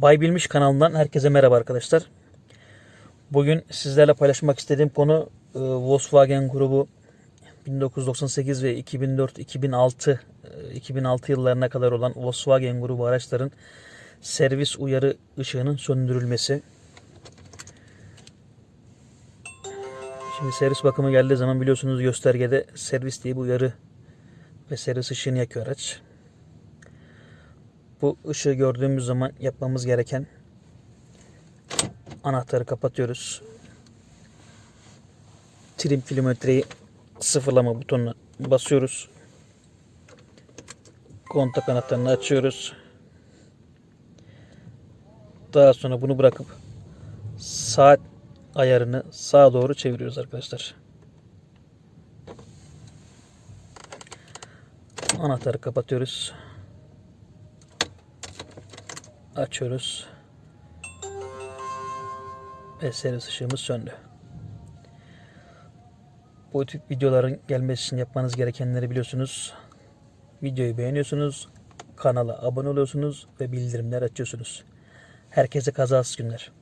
Bay Bilmiş kanalından herkese merhaba arkadaşlar. Bugün sizlerle paylaşmak istediğim konu e, Volkswagen grubu 1998 ve 2004, 2006, e, 2006 yıllarına kadar olan Volkswagen grubu araçların servis uyarı ışığının söndürülmesi. Şimdi servis bakımı geldiği zaman biliyorsunuz göstergede servis diye bir uyarı ve servis ışığını yakıyor araç. Bu ışığı gördüğümüz zaman yapmamız gereken anahtarı kapatıyoruz. Trim kilometreyi sıfırlama butonuna basıyoruz. Kontak anahtarını açıyoruz. Daha sonra bunu bırakıp saat ayarını sağa doğru çeviriyoruz arkadaşlar. Anahtarı kapatıyoruz. Açıyoruz. Ve servis ışığımız söndü. Bu tip videoların gelmesi için yapmanız gerekenleri biliyorsunuz. Videoyu beğeniyorsunuz, kanala abone oluyorsunuz ve bildirimler açıyorsunuz. Herkese kazasız günler.